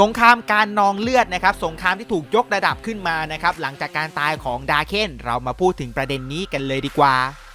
สงครามการนองเลือดนะครับสงครามที่ถูกยกระดับขึ้นมานะครับหลังจากการตายของดาเคนเรามาพูดถึงประเด็นนี้กันเลยดีกว่า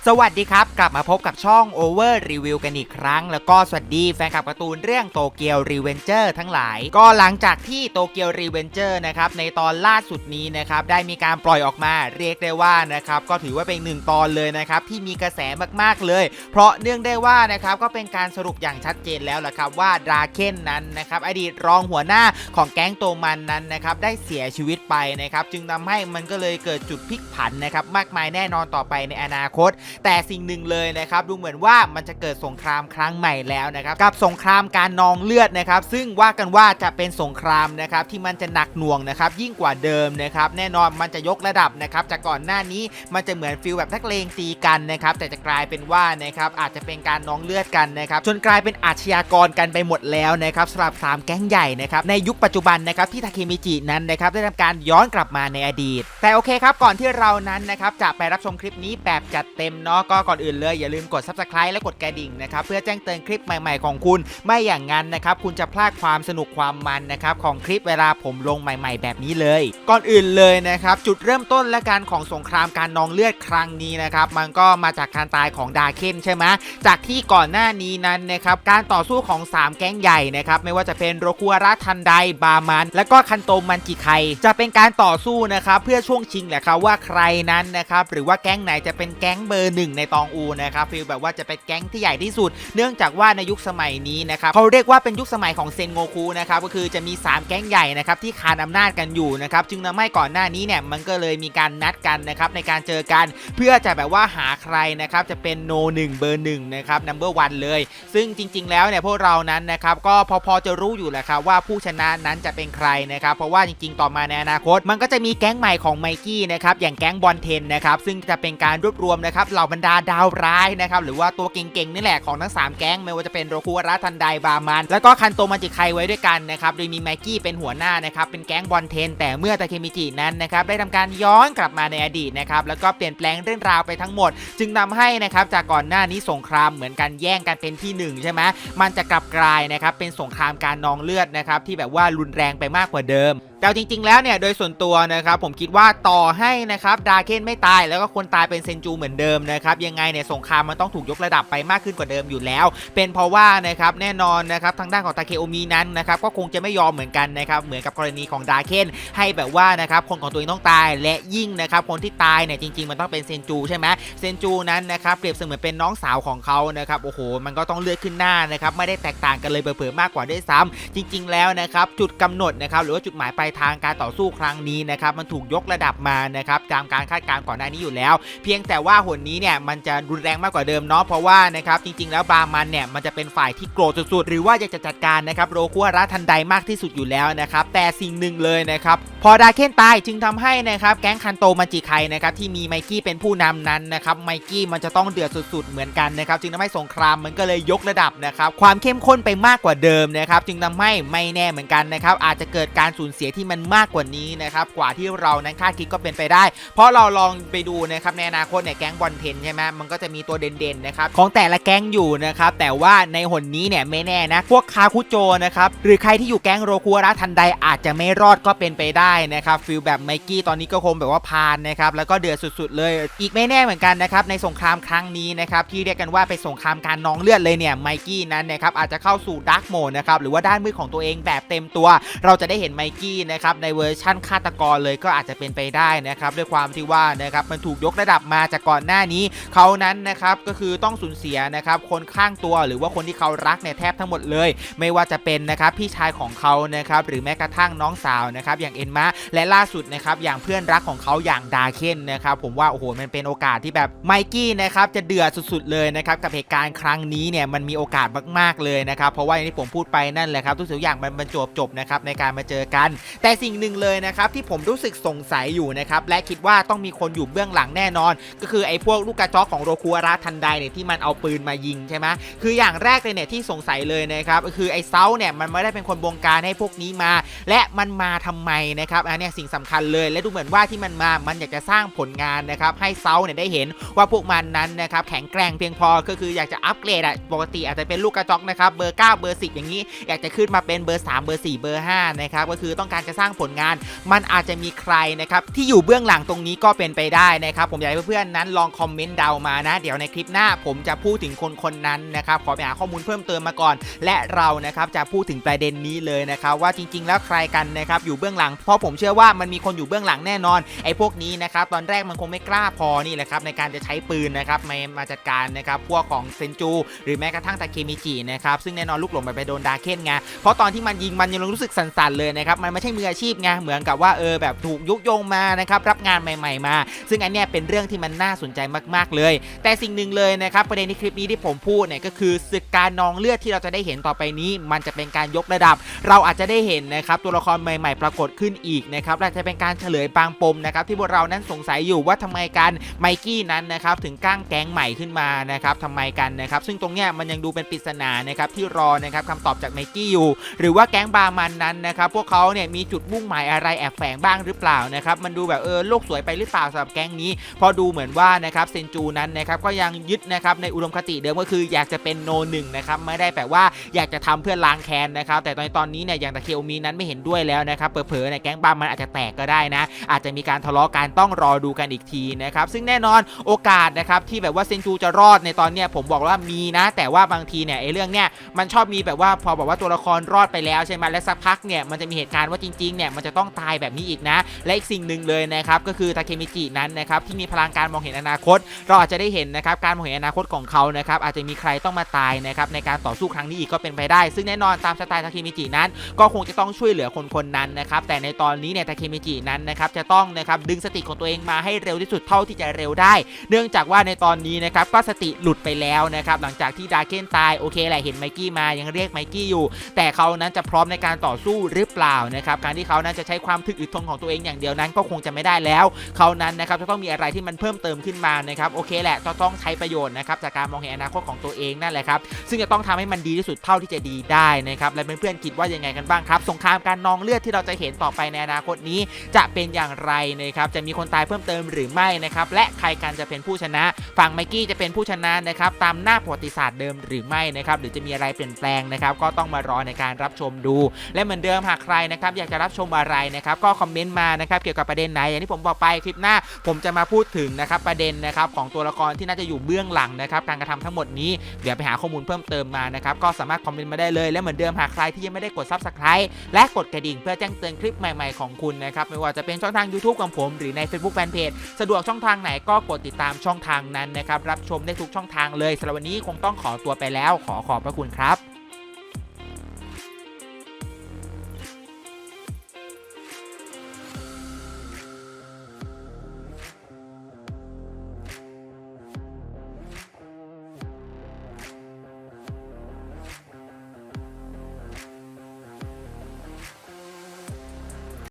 สวัสดีครับ กลับมาพบกับช่อง Over Review กันอีกครั้ง แล้วก็สวัสดีแฟนคลับการ์ตูนเรื่องโตเกียวรีเวนเจอร์ทั้งหลาย ก็หลังจากที่โตเกียวรีเวนเจอร์นะครับในตอนล่าสุดนี้นะครับได้มีการปล่อยออกมาเรียกได้ว่านะครับก็ถือว่าเป็นหนึ่งตอนเลยนะครับที่มีกระแสมากๆเลย เพราะเนื่องได้ว่านะครับก็เป็นการสรุปอย่างชัดเจนแล้วละครับว่าดราเคนนั้นนะครับอดีตรองหัวหน้าของแก๊งโตมันนั้นนะครับได้เสียชีวิตไปนะครับจึงทำให้มันก็เลยเกิดจุดพลิกผันนะครับมากมายแน่นอนต่อไปในอนาคตแต่สิ่งหนึ่งเลยนะครับดูเหมือนว่ามันจะเกิดสงครามครั้งใหม่แล้วนะครับกับสงครามการนองเลือดนะครับซึ่งว่ากันว่าจะเป็นสงครามนะครับที่มันจะหนักหน่วงนะครับยิ่งกว่าเดิมนะครับแน่นอนมันจะยกระดับนะครับจากก่อนหน้านี้มันจะเหมือนฟิลแบบนักเลงตีกันนะครับแต่จะกลายเป็นว่านะครับอาจจะเป็นการนองเลือดกันนะครับจนกลายเป็นอาชญากรกันไปหมดแล้วนะครับสำหรับสามแก๊งใหญ่นะครับในยุคปัจจุบันนะครับที่ทาเคมิจินั้นนะครับได้ทำการย้อนกลับมาในอดีต แต่โอเคครับก่อนที่เรานั้นนะครับจะไปรับชมคลิปนี้แบบจัดเต็มเนาะก็ก่อนอื่นเลยอย่าลืมกด subscribe และกดกระดิ่งนะครับเพื่อแจ้งเตือนคลิปใหม่ ๆ ของคุณ ไม่อย่างนั้นนะครับคุณจะพลาดความสนุกความมันนะครับของคลิปเวลาผมลงใหม่ ๆ แบบนี้เลย ก่อนอื่นเลยนะครับจุดเริ่มต้นและการของสงครามการนองเลือดครั้งนี้นะครับมันก็มาจากการตายของดาเคนใช่ไหมจากที่ก่อนหน้านี้นั้นนะครับการต่อสู้ของ 3 แก๊งใหญ่นะครับไม่ว่าจะเป็นโรคุอาระทันไดบามัน และก็คันโตมันจิไคจะเป็นการต่อสู้นะครับเพื่อช่วงชิงแหละครับว่าใครนั้นนะครับหรือว่าแก๊งไหนจะเป็นแก๊งเบอร์หนึ่งในตองอูนะครับฟีลแบบว่าจะเป็นแก๊งที่ใหญ่ที่สุด เนื่องจากว่าในยุคสมัยนี้นะครับเขาเรียกว่าเป็นยุคสมัยของเซนโงคุนะครับก็คือจะมี 3 แก๊งใหญ่นะครับที่คานอำนาจกันอยู่นะครับจึงทำให้ก่อนหน้านี้เนี่ยมันก็เลยมีการนัดกันนะครับในการเจอกันเพื่อจะแบบว่าหาใครนะครับจะเป็นโนหนึ่งเบอร์หนึ่งนะครับนัมเบอร์วันเลย ซึ่งจริง ๆ แล้วเนี่ยพวกเรานั้นนะครับก็พอพอจะรู้อยู่แหละครับว่าผู้ชนะนั้นจะเป็นใครนะครับเพราะว่าจริง ๆ ต่อมาในอนาคต มันก็จะมีแก๊งใหม่ของไมกี้นะครับอย่างแก๊งบอลเทนนะครับซึ่งจะเป็นการรวบรวมนะครับเหล่าบรรดาดาวร้ายนะครับหรือว่าตัวเก่งๆนี่แหละของทั้ง 3 แก๊งไม่ว่าจะเป็นโรคุระทันไดบามัน แล้วก็คันโตมันจิไคไว้ด้วยกันนะครับโดยมีไมกี้เป็นหัวหน้านะครับเป็นแก๊งบอลเทน แต่เมื่อตาเคมิจินั้นนะครับได้ทำการย้อนกลับมาในอดีตนะครับแล้วก็เปลี่ยนแปลงเรื่องราวไปทั้งหมด จึงทำให้นะครับจากก่อนหน้านี้สงครามเหมือนกันแย่งกันเป็นที่หนึ่งใช่ไหมมันจะกลับกลายนะครับเป็นสงครามการนองเลือดนะครับที่แบบว่ารุนแรงไปมากกว่าเดิมแต่จริง ๆ แล้วเนี่ยโดยส่วนตัวนะครับผมคิดว่าต่อให้นะครับดาเคนไม่ตายแล้วก็คนตายเป็นเซนจูเหมือนเดิมนะครับยังไงเนี่ยสงครามมันต้องถูกยกระดับไปมากขึ้นกว่าเดิมอยู่แล้ว เป็นเพราะว่านะครับแน่นอนนะครับทางด้านของตาเคโอมีนั้นนะครับก็คงจะไม่ยอมเหมือนกันนะครับเหมือนกับกรณีของดาเคนให้แบบว่านะครับคนของตัวเองต้องตายและยิ่งนะครับคนที่ตายเนี่ยจริง ๆ มันต้องเป็นเซนจูใช่ไหมเซนจูนั้นนะครับเปรียบเสมือนเป็นน้องสาวของเขานะครับโอ้โห มันก็ต้องเลือดขึ้นหน้านะครับไม่ได้แตกต่างกันเลยเผลอๆมากกว่าด้วยซ้ำจริง ๆ แล้วนะครับจุดกำหนดนะครับหรือว่าจุดหมายปลายทางการต่อสู้ครั้งนี้นะครับมันถูกยกระดับมานะครับตามการคาดการณ์ก่อนหน้านี้อยู่แล้ว เพียงแต่ว่าหนนี้เนี่ยมันจะรุนแรงมากกว่าเดิมเนาะเพราะว่านะครับจริงๆ แล้วบามันเนี่ยมันจะเป็นฝ่ายที่โกรธสุดๆหรือว่าอยากจะจัดการนะครับโรคุอาระทันใดมากที่สุดอยู่แล้วนะครับแต่สิ่งหนึ่งเลยนะครับพอดาเคนตายจึงทำให้นะครับแก๊งคันโตมันจิไคนะครับที่มีไมกี้เป็นผู้นำนั้นนะครับไมกี้มันจะต้องเดือดสุดๆเหมือนกันนะครับจึงทำให้สงครามมันก็เลยยกระดับนะครับความเข้มข้นไปมากกว่าเดิมนะครับจึงทำให้ไม่แน่เหมือนกันนะครับอาจจะเกิดการสูญเสียที่มันมากกว่านี้นะครับกว่าที่เรานั้นคาดคิดก็เป็นไปได้ เพราะเราลองไปดูนะครับในอนาคตเนี่ยแก๊งบอลเทนใช่ไหมมันก็จะมีตัวเด่นๆนะครับของแต่ละแก๊งอยู่นะครับแต่ว่าในหนนี้เนี่ยไม่แน่นะพวกคาคุโจนะครับหรือใครที่อยู่แก๊งโรคุระทันใดอาจจะไม่รอดก็เป็นไปได้นะครับฟิลแบบไมกี้ตอนนี้ก็คงแบบว่าพานนะครับแล้วก็เดือดสุดๆเลย อีกไม่แน่เหมือนกันนะครับในสงครามครั้งนี้นะครับที่เรียกกันว่าเป็นสงครามการนองเลือดเลยเนี่ยไมกี้นั้นนะครับอาจจะเข้าสู่ดาร์กโหมดนะครับหรือว่าด้านมืดของตัวเองแบบเต็มตัว เราจะได้เห็นไมกี้นะครับในเวอร์ชั่นฆาตกรเลยก็อาจจะเป็นไปได้นะครับด้วยความที่ว่านะครับมันถูกยกระดับมาจากก่อนหน้านี้เขานั้นนะครับก็คือต้องสูญเสียนะครับคนข้างตัวหรือว่าคนที่เขารักเนี่ยแทบทั้งหมดเลย ไม่ว่าจะเป็นนะครับพี่ชายของเขานะครับหรือแม้กระทั่งน้องสาวนะครับอย่างเอ็นมาและล่าสุดนะครับอย่างเพื่อนรักของเขาอย่างดาเคนนะครับผมว่าโอ้โหมันเป็นโอกาสที่แบบไมกี้นะครับจะเดือดสุดๆเลยนะครับกับเหตุการณ์ครั้งนี้เนี่ยมันมีโอกาสมากๆเลยนะครับเพราะว่าอย่างที่ผมพูดไปนั่นแหละครับทุกสิ่งอย่างมันบรรจบจบนะครับในการมาเจอกันแต่สิ่งหนึ่งเลยนะครับที่ผมรู้สึกสงสัยอยู่นะครับและคิดว่าต้องมีคนอยู่เบื้องหลังแน่นอน ก็คือไอ้พวกลูกกระจอกของโรคุอาระทันไดเนี่ยที่มันเอาปืนมายิงใช่ไหมคืออย่างแรกเลยเนี่ยที่สงสัยเลยนะครับคือไอ้เซาเนี่ยมันไม่ได้เป็นคนบงการให้พวกนี้มา และมันมาทำไมนะครับอันนี้สิ่งสำคัญเลยและดูเหมือนว่าที่มันมามันอยากจะสร้างผลงานนะครับให้เซาเนี่ยได้เห็นว่าพวกมันนั้นนะครับแข็งแกร่งเพียงพอก็คืออยากจะอัปเกรดอะปกติอาจจะเป็นลูกกระจอกนะครับเบอร์ 9 เบอร์ 10 อย่างนี้ อยากจะขึ้นมาเป็นเบอร์ 3 เบอร์ 4 เบอร์ 5 นะครับก็คือต้องการจะสร้างผลงาน มันอาจจะมีใครนะครับที่อยู่เบื้องหลังตรงนี้ก็เป็นไปได้นะครับ ผมอยากให้เพื่อนๆนั้นลองคอมเมนต์เดามานะ เดี๋ยวในคลิปหน้าผมจะพูดถึงคนคนนั้นนะครับขอไปหาข้อมูลเพิ่มเติมมาก่อน และเรานะครับจะพูดถึงประเด็นนี้เลยนะครับว่าจริง ๆ แล้วใครกันนะครับอยู่เบื้องหลัง เพราะผมเชื่อว่ามันมีคนอยู่เบื้องหลังแน่นอนไอ้พวกนี้นะครับตอนแรกมันคงไม่กล้าพอนี่แหละครับในการจะใช้ปืนนะครับมามาจัดการนะครับพวกของเซนจู หรือแม้กระทั่งตาเคมิจินะครับซึ่งแน่นอนลูกหลงไปไปโดนดาเคนไงเพราะตอนที่มันยิงมันยังรู้สึกสั่นๆเลยนะครับมันไม่ใช่มืออาชีพไงเหมือนกับว่าเออแบบถูกยุยงมานะครับรับงานใหม่ ๆ มา ซึ่งอันเนี้ยเป็นเรื่องที่มันน่าสนใจมากๆเลย แต่สิ่งหนึ่งเลยนะครับประเด็นในคลิปนี้ที่ผมพูดเนี่ยก็คือศึกการนองเลือดที่เราจะได้เห็นต่อไปนี้ มันจะเป็นการยกระดับ เราอาจจะได้เห็นนะครับตัวละครใหม่ ๆ ปรากฏขึ้นอีกนะครับและจะเป็นการเฉลยบางปมนะครับที่พวกเรานั้นสงสัยอยู่ว่าทำไมกันไมกี้นั้นนะครับถึงก้างแก๊งใหม่ขึ้นมานะครับทำไมกันนะครับซึ่งตรงเนี้ยมันยังดูเป็นปริศนานะครับที่รอนะครับคำตอบจากไมกี้อยู่ หรือว่าแก๊งบาร์มันนั้นนะครับพวกเขาเนี่ยมีจุดมุ่งหมายอะไรแอบแฝงบ้างหรือเปล่านะครับมันดูแบบเออโลกสวยไปหรือเปล่าสำหรับแก๊งนี้ พอดูเหมือนว่านะครับเซนจูนั้นนะครับก็ยังยึดนะครับในอุดมคติเดิมก็คืออยากจะเป็นโนหนึ่งนะครับไม่ได้แปลว่าอยากจะทำเพื่อล้างแค้นนะครับแต่ตอนตอนนี้เนี่ยอย่างตะเคโอมีนั้นไม่เห็นด้วยแล้วนะครับเผลอๆในแก๊งบ้ามันอาจจะแตกก็ได้นะ อาจจะมีการทะเลาะกันต้องรอดูกันอีกทีนะครับซึ่งแน่นอนโอกาสนะครับที่แบบว่าเซนจูจะรอดในตอนเนี้ยผมบอกว่ามีนะ แต่ว่าบางทีเนี่ยไอ้เรื่องเนี้ยมันชอบมีแบบว่าพอบอกว่าตัวละครรอดไปแล้วใช่ไหมและสักพักเนี่ยมันจะมีเหตุการณ์ว่าจจริงๆเนี่ยมันจะต้องตายแบบนี้อีกนะ และอีกสิ่งหนึ่งเลยนะครับก็คือทาเคมิจินั้นนะครับที่มีพลังการมองเห็นอนาคต เราอาจจะได้เห็นนะครับการมองเห็นอนาคตของเขานะครับอาจจะมีใครต้องมาตายนะครับในการต่อสู้ครั้งนี้อีกก็เป็นไปได้ ซึ่งแน่นอนตามสไตล์ทาเคมิจินั้น ก็คงจะต้องช่วยเหลือคนคนนั้นนะครับแต่ในตอนนี้เนี่ยทาเคมิจินั้นนะครับจะต้องนะครับดึงสติของตัวเองมาให้เร็วที่สุดเท่าที่จะเร็วได้ เนื่องจากว่าในตอนนี้นะครับก็สติหลุดไปแล้วนะครับหลังจากที่ดาเคนตายโอเคแหละเห็นไมกี้มายังเรียกไมกี้อยู่ แต่เขานั้นจะพร้อมในการต่อสู้หรือเปล่านะครับการที่เขานั้นจะใช้ความถึกอึดทนของตัวเองอย่างเดียวนั้นก็คงจะไม่ได้แล้ว เขานั้นนะครับจะต้องมีอะไรที่มันเพิ่มเติมขึ้นมานะครับโอเคแหละจะต้องใช้ประโยชน์นะครับจากการมองเห็นอนาคตของตัวเองนั่นแหละครับซึ่งจะต้องทำให้มันดีที่สุดเท่าที่จะดีได้นะครับและเพื่อนๆคิดว่ายังไงกันบ้างครับ สงครามการนองเลือดที่เราจะเห็นต่อไปในอนาคตนี้ จะเป็นอย่างไรนะครับจะมีคนตายเพิ่มเติมหรือไม่นะครับและใครกันจะเป็นผู้ชนะ ฝั่งไมกี้จะเป็นผู้ชนะนะครับตามหน้าประวัติศาสตร์เดิมหรือไม่นะครับหรือจะมีอะไรเปลี่ยนแปลงนะครับก็ต้องมารอในการรับชมดู และเหมือนเดิมหากใครนะครับอยากจะรับชมอะไรนะครับก็คอมเมนต์มานะครับเกี่ยวกับประเด็นไหนอย่างที่ผมบอกไปคลิปหน้า ผมจะมาพูดถึงนะครับประเด็นนะครับของตัวละครที่น่าจะอยู่เบื้องหลังนะครับการกระทำทั้งหมดนี้เดี๋ยวไปหาข้อมูลเพิ่มเติมมานะครับก็สามารถคอมเมนต์มาได้เลยและเหมือนเดิมหากใครที่ยังไม่ได้กด subscribe และกดกระดิ่งเพื่อแจ้งเตือนคลิปใหม่ๆของคุณนะครับไม่ว่าจะเป็นช่องทาง YouTube ของผมหรือใน Facebook Fanpage สะดวกช่องทางไหนก็กดติดตามช่องทางนั้นนะครับรับชมได้ทุกช่องทางเลยสำหรับวันนี้คงต้องขอตัวไปแล้ว ขอขอบพระคุณครับ